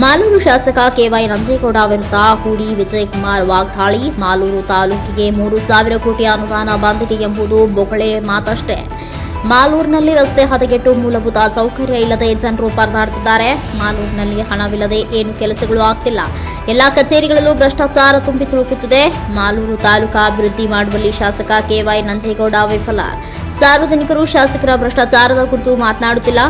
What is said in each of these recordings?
ಮಾಲೂರು ಶಾಸಕ ಕೆವೈ ನಂಜೇಗೌಡ ವಿರುದ್ಧ ಹೂಡಿ ವಿಜಯಕುಮಾರ್ ವಾಗ್ದಾಳಿ. ಮಾಲೂರು ತಾಲೂಕಿಗೆ ಮೂರು ಸಾವಿರ ಕೋಟಿ ಅನುದಾನ ಬಂದಿದೆ ಎಂಬುದು ಬೊಗಳೆ ಮಾತಷ್ಟೇ. ಮಾಲೂರಿನಲ್ಲಿ ರಸ್ತೆ ಹದಗೆಟ್ಟು ಮೂಲಭೂತ ಸೌಕರ್ಯ ಇಲ್ಲದೆ ಜನರು ಪರದಾಡ್ತಿದ್ದಾರೆ ಮಾಲೂರಿನಲ್ಲಿ ಹಣವಿಲ್ಲದೆ ಏನು ಕೆಲಸಗಳು ಆಗ್ತಿಲ್ಲ. ಎಲ್ಲಾ ಕಚೇರಿಗಳಲ್ಲೂ ಭ್ರಷ್ಟಾಚಾರ ತುಂಬಿ ತುಳುಕುತ್ತಿದೆ. ಮಾಲೂರು ತಾಲೂಕಾ ಅಭಿವೃದ್ಧಿ ಮಾಡುವಲ್ಲಿ ಶಾಸಕ ಕೆವೈ ನಂಜೇಗೌಡ ವಿಫಲ. ಸಾರ್ವಜನಿಕರು ಶಾಸಕರ ಭ್ರಷ್ಟಾಚಾರದ ಕುರಿತು ಮಾತನಾಡುತ್ತಿಲ್ಲ.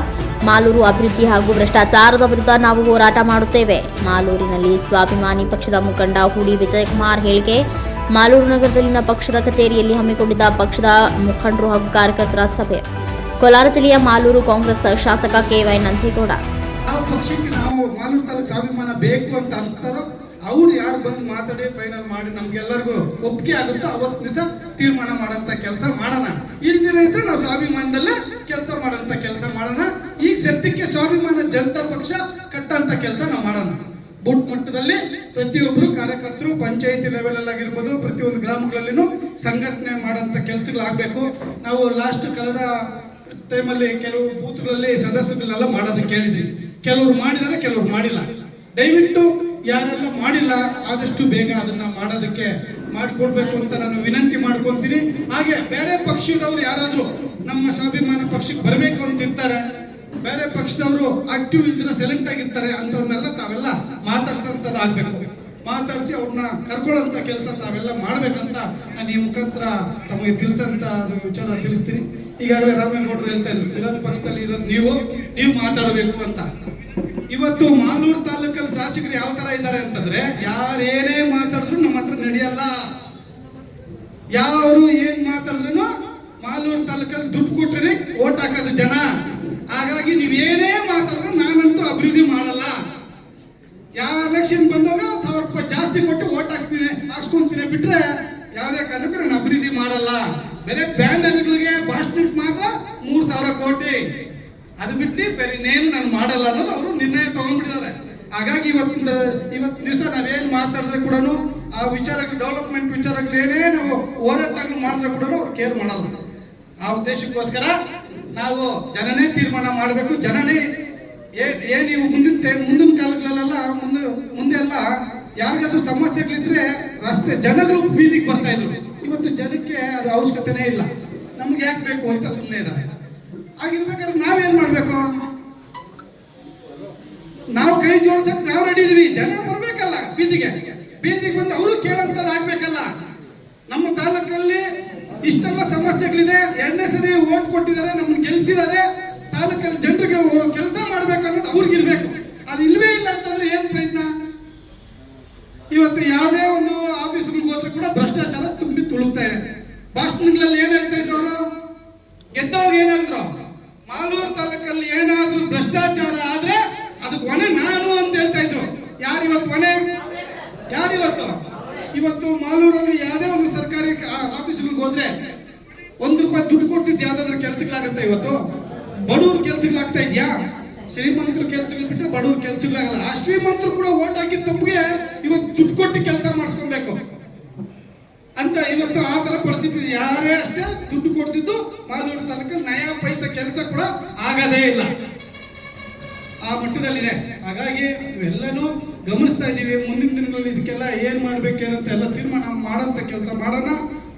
ಮಾಲೂರು ಅಭಿವೃದ್ಧಿ ಹಾಗೂ ಭ್ರಷ್ಟಾಚಾರದ ವಿರುದ್ಧ ನಾವು ಹೋರಾಟ ಮಾಡುತ್ತೇವೆ. ಮಾಲೂರಿನಲ್ಲಿ ಸ್ವಾಭಿಮಾನಿ ಪಕ್ಷದ ಮುಖಂಡ ಹೂಡಿ ವಿಜಯಕುಮಾರ್ ಹೇಳಿಕೆ, ಮಾಲೂರು ನಗರದಲ್ಲಿನ ಪಕ್ಷದ ಕಚೇರಿಯಲ್ಲಿ ಹಮ್ಮಿಕೊಂಡಿದ್ದ ಪಕ್ಷದ ಮುಖಂಡರು ಹಾಗೂ ಕಾರ್ಯಕರ್ತರ ಸಭೆ. ಕೋಲಾರ ಜಿಲ್ಲೆಯ ಮಾಲೂರು ಕಾಂಗ್ರೆಸ್ ಶಾಸಕ ಕೆವೈ ನಂಜೇಗೌಡ. ಪಕ್ಷಕ್ಕೆ ನಾವು ಮಾಲೂರು ಸ್ವಾಭಿಮಾನ ಬೇಕು ಅಂತ ಅವ್ರು ಯಾರು ಬಂದು ಮಾತಾಡಿ ಫೈನಲ್ ಮಾಡಿ ನಮ್ಗೆಲ್ಲರಿಗೂ ಒಪ್ಪಿಗೆ ಆಗುತ್ತೋ ಅವತ್ತು ದಿವಸ ತೀರ್ಮಾನ ಮಾಡೋಂಥ ಕೆಲಸ ಮಾಡೋಣ. ಇಲ್ದಿರ ಇದ್ರೆ ನಾವು ಸ್ವಾಭಿಮಾನದಲ್ಲೇ ಕೆಲಸ ಮಾಡೋಂಥ ಕೆಲಸ ಮಾಡೋಣ. ಸದ್ಯಕ್ಕೆ ಸ್ವಾಭಿಮಾನ ಜನತಾ ಪಕ್ಷ ಕಟ್ಟಂತ ಕೆಲಸ ನಾವು ಮಾಡೋಣ. ಬೂಟ್ ಮಟ್ಟದಲ್ಲಿ ಪ್ರತಿಯೊಬ್ಬರು ಕಾರ್ಯಕರ್ತರು ಪಂಚಾಯತಿ ಲೆವೆಲ್ ಆಗಿರ್ಬೋದು, ಪ್ರತಿಯೊಂದು ಗ್ರಾಮಗಳಲ್ಲಿನೂ ಸಂಘಟನೆ ಮಾಡೋಂಥ ಕೆಲಸಗಳಾಗಬೇಕು. ನಾವು ಲಾಸ್ಟ್ ಕಳೆದ ಟೈಮಲ್ಲಿ ಕೆಲವು ಬೂತ್ಗಳಲ್ಲಿ ಸದಸ್ಯರನ್ನೆಲ್ಲ ಮಾಡೋದಕ್ಕೆ ಕೇಳಿದ್ರಿ ಕೆಲವರು ಮಾಡಿದ್ದಾರೆ ಕೆಲವರು ಮಾಡಿಲ್ಲ. ದಯವಿಟ್ಟು ಯಾರೆಲ್ಲ ಮಾಡಿಲ್ಲ, ಆದಷ್ಟು ಬೇಗ ಅದನ್ನ ಮಾಡೋದಕ್ಕೆ ಮಾಡಿಕೊಡ್ಬೇಕು ಅಂತ ನಾನು ವಿನಂತಿ ಮಾಡ್ಕೊತೀನಿ. ಹಾಗೆ ಬೇರೆ ಪಕ್ಷದವ್ರು ಯಾರಾದರೂ ನಮ್ಮ ಸ್ವಾಭಿಮಾನ ಪಕ್ಷಕ್ಕೆ ಬರಬೇಕು ಅಂತ ಇರ್ತಾರೆ ಬೇರೆ ಪಕ್ಷದವರು ಆಕ್ಟಿವ್ ಇಲ್ದಿರ ಸೆಲೆಕ್ಟ್ ಆಗಿರ್ತಾರೆ ಅಂತವ್ರನ್ನೆಲ್ಲ ತಾವೆಲ್ಲ ಮಾತಾಡ್ಸೋಂಥದ್ದು ಆಗ್ಬೇಕು. ಮಾತಾಡಿಸಿ ಅವ್ರನ್ನ ಕರ್ಕೊಳ್ಳೋಂಥ ಕೆಲಸ ತಾವೆಲ್ಲ ಮಾಡ್ಬೇಕಂತ ನಾನು ಈ ಮುಖಾಂತರ ತಮಗೆ ತಿಳಿಸಂತ ಅದು ವಿಚಾರ ತಿಳಿಸ್ತೀನಿ. ಈಗಾಗಲೇ ರಾಮೇಗೌಡರು ಹೇಳ್ತಾ ಇದ್ರು ವಿರೋಧ ಪಕ್ಷದಲ್ಲಿ ಇರೋದು ನೀವು ನೀವು ಮಾತಾಡಬೇಕು ಅಂತ. ಇವತ್ತು ಮಾಲೂರು ತಾಲೂಕಲ್ಲಿ ಶಾಸಕರು ಯಾವ ತರ ಇದ್ದಾರೆ ಅಂತಂದ್ರೆ, ಯಾರೇನೇ ಮಾತಾಡಿದ್ರು ನಮ್ಮ ಹತ್ರ ನಡೆಯಲ್ಲ. ಯಾರು ಏನ್ ಮಾತಾಡಿದ್ರು ಮಾಲೂರು ತಾಲೂಕಲ್ಲಿ ದುಡ್ಡು ಕೊಟ್ಟರೆ ಓಟ್ ಹಾಕೋದು ಜನ ಹಾಗಾಗಿ ನೀವು ಏನೇ ಮಾತಾಡಿದ್ರು ನಾನಂತೂ ಅಭಿವೃದ್ಧಿ ಮಾಡಲ್ಲ ಯಾವ ಎಲೆಕ್ಷನ್ ಬಂದಾಗ ಸಾವಿರ ರೂಪಾಯಿ ಜಾಸ್ತಿ ಕೊಟ್ಟು ಓಟ್ ಹಾಕ್ಸ್ತೀನಿ, ಹಾಕ್ಸ್ಕೊಂತೀನಿ ಬಿಟ್ರೆ ಯಾವುದೇ ಕಾರಣಕ್ಕೂ ನಾನು ಅಭಿವೃದ್ಧಿ ಮಾಡಲ್ಲ. ಬೇರೆ ಬ್ಯಾನರ್ಗಳಿಗೆ ಭಾಷಣಕ್ಕೆ ಮಾತ್ರ ಮೂರು ಸಾವಿರ ಕೋಟಿ. ಅದು ಬಿಟ್ಟು ಬೇರೆ ಇನ್ನೇನು ನಾನು ಮಾಡಲ್ಲ ಅನ್ನೋದು ಅವರು ನಿರ್ಣಯ ತಗೊಂಡ್ಬಿಟ್ಟಿದ್ದಾರೆ. ಹಾಗಾಗಿ ಇವತ್ತು ಇವತ್ತು ದಿವಸ ನಾವೇನು ಮಾತಾಡಿದ್ರೆ ಕೂಡ ಆ ವಿಚಾರಗಳು ಡೆವಲಪ್ಮೆಂಟ್ ವಿಚಾರಗಳು ಏನೇ ನಾವು ಹೋರಾಟಗಳು ಮಾಡಿದ್ರೆ ಕೂಡ ಅವ್ರು ಕೇರ್ ಮಾಡಲ್ಲ. ಆ ಉದ್ದೇಶಕ್ಕೋಸ್ಕರ ನಾವು ಜನನೇ ತೀರ್ಮಾನ ಮಾಡಬೇಕು. ಜನನೇ ಏ- ನೀವು ಮುಂದಿನ ಮುಂದಿನ ಕಾಲಗಳಲ್ಲೆಲ್ಲ, ಮುಂದೆ ಮುಂದೆ ಎಲ್ಲ ಯಾರಿಗಾದ್ರೂ ಸಮಸ್ಯೆಗಳಿದ್ರೆ ರಸ್ತೆ, ಜನಗಳು ಬೀದಿಗೆ ಬರ್ತಾ ಇದ್ರು. ಇವತ್ತು ಜನಕ್ಕೆ ಅದು ಅವಶ್ಯಕತೆನೇ ಇಲ್ಲ. ನಮ್ಗೆ ಯಾಕೆ ಬೇಕು ಅಂತ ಸುಮ್ಮನೆ ಇದ್ದಾರೆ. ಆಗಿರ್ಬೇಕಾದ್ರೆ ನಾವೇನ್ ಮಾಡ್ಬೇಕು? ನಾವು ಕೈ ಜೋಡಿಸಕ್ ನಾವು ರೆಡಿ ಇದೀವಿ. ಜನ ಬರ್ಬೇಕಲ್ಲ ಬೀದಿಗೆ. ಬೀದಿಗೆ ಬಂದು ಅವರು ಕೇಳಂತದ್ದು ಆಗ್ಬೇಕಲ್ಲ. ನಮ್ಮ ತಾಲೂಕಲ್ಲಿ ಇಷ್ಟೆಲ್ಲ ಸಮಸ್ಯೆಗಳಿದೆ. ಎರಡನೇ ಸರಿ ಓಟ್ ಕೊಟ್ಟಿದ್ದಾರೆ, ನಮ್ಮನ್ನು ಗೆಲ್ಸಿದ್ದಾರೆ. ತಾಲೂಕಲ್ಲಿ ಜನರಿಗೆ ಕೆಲಸ ಮಾಡ್ಬೇಕು ಅನ್ನೋದು ಅವ್ರಿಗೆ ಇರ್ಬೇಕು ಅದು ಇಲ್ವೇ ಇಲ್ಲ ಅಂತಂದ್ರೆ ಏನ್ ಪ್ರಯತ್ನ? ಇವತ್ತು ಯಾವುದೇ ಒಂದು ಆಫೀಸ್ಗಳಿಗೆ ಹೋದ್ರೆ ಕೂಡ ಭ್ರಷ್ಟಾಚಾರ ತುಂಬಿ ತುಳುಕ್ತಾ ಇದೆ. ಭಾಷಣಗಳಲ್ಲಿ ಏನ್ ಹೇಳ್ತಾ ಇದ್ರು ಅವರು? ಗೆದ್ದವಾಗ ಏನ್ ಹೇಳಿದ್ರು? ಮಾಲೂರು ತಾಲೂಕಲ್ಲಿ ಏನಾದ್ರೂ ಭ್ರಷ್ಟಾಚಾರ ಆದ್ರೆ ಅದಕ್ಕೆ ಹೊಣೆ ನಾನು ಅಂತ ಹೇಳ್ತಾ ಇದ್ರು. ಯಾರು ಇವತ್ತು ಹೊಣೆ ಯಾರು ಇವತ್ತು ಮಾಲೂರಲ್ಲಿ ಯಾವುದೇ ಒಂದು ಸರ್ಕಾರಿ ಆಫೀಸ್ಗಳಿಗೆ ಹೋದ್ರೆ ಒಂದ್ ರೂಪಾಯಿ ದುಡ್ಡು ಕೊಡ್ತಿದ್ದೆ ಯಾವ್ದಾದ್ರು ಕೆಲ್ಸಗಳಾಗತ್ತೆ ಇವತ್ತು? ಬಡವ್ರ ಕೆಲ್ಸಗಳಾಗ್ತಾ ಇದೆಯಾ? ಶ್ರೀಮಂತರ ಕೆಲಸಗಳು ಬಿಟ್ಟರೆ ಬಡವ್ರ ಕೆಲಸಗಳಾಗಲ್ಲ ಆ ಶ್ರೀಮಂತರು ಕೂಡ ಓಟ್ ಹಾಕಿದ ತಪ್ಪಿಗೆ ಇವತ್ತು ದುಡ್ಡು ಕೊಟ್ಟು ಕೆಲಸ ಮಾಡಿಸ್ಕೊಬೇಕು. ಅಂತ ಇವತ್ತು ಆ ಥರ ಪರಿಸ್ಥಿತಿ ಯಾರೇ ಅಷ್ಟೇ ದುಡ್ಡು ಕೊಡ್ತಿದ್ದು ಮಾಲೂರು ತಾಲೂಕಲ್ಲಿ ನಯಾ ಪೈಸಾ ಕೆಲಸ ಕೂಡ ಆಗದೇ ಇಲ್ಲ. ಆ ಮಟ್ಟದಲ್ಲಿದೆ. ಹಾಗಾಗಿ ಇವೆಲ್ಲನೂ ಗಮನಿಸ್ತಾ ಇದ್ದೀವಿ. ಮುಂದಿನ ದಿನಗಳಲ್ಲಿ ಇದಕ್ಕೆಲ್ಲ ಏನ್ ಮಾಡ್ಬೇಕೇನಂತ ಎಲ್ಲ ತೀರ್ಮಾನ ಮಾಡೋಂಥ ಕೆಲಸ ಮಾಡೋಣ.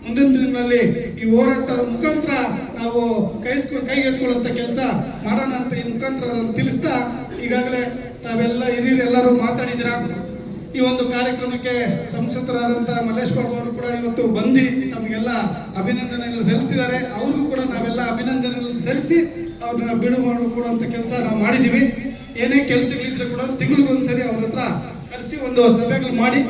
ಮುಂದಿನ ದಿನಗಳಲ್ಲಿ ಈ ಹೋರಾಟದ ಮುಖಾಂತರ ನಾವು ಕೈ ಕೈಗೆತ್ಕೊಳ್ಳುವಂಥ ಕೆಲಸ ಮಾಡೋಣ ಅಂತ ಈ ಮುಖಾಂತರ ತಿಳಿಸ್ತಾ ಈಗಾಗಲೇ ತಾವೆಲ್ಲ ಹಿರಿಯರು ಎಲ್ಲರೂ ಮಾತಾಡಿದ್ದೀರಾ? ಈ ಒಂದು ಕಾರ್ಯಕ್ರಮಕ್ಕೆ ಸಂಸದರಾದಂಥ ಮಲ್ಲೇಶ್ ಬಾಬು ಅವರು ಕೂಡ ಇವತ್ತು ಬಂದು ತಮಗೆಲ್ಲ ಅಭಿನಂದನೆಗಳು ಸಲ್ಲಿಸಿದ್ದಾರೆ. ಅವ್ರಿಗೂ ಕೂಡ ನಾವೆಲ್ಲ ಅಭಿನಂದನೆಗಳನ್ನು ಸಲ್ಲಿಸಿ ಅವ್ರನ್ನ ಬಿಡು ಮಾಡಿಕೊಡುವಂಥ ಕೆಲಸ ನಾವು ಮಾಡಿದ್ದೀವಿ. ಏನೇ ಕೆಲಸಗಳಿದ್ರೆ ಕೂಡ ತಿಂಗಳಿಗೊಂದ್ಸರಿ ಅವ್ರ ಹತ್ರ ಕರೆಸಿ ಒಂದು ಸಭೆಗಳು ಮಾಡಿ.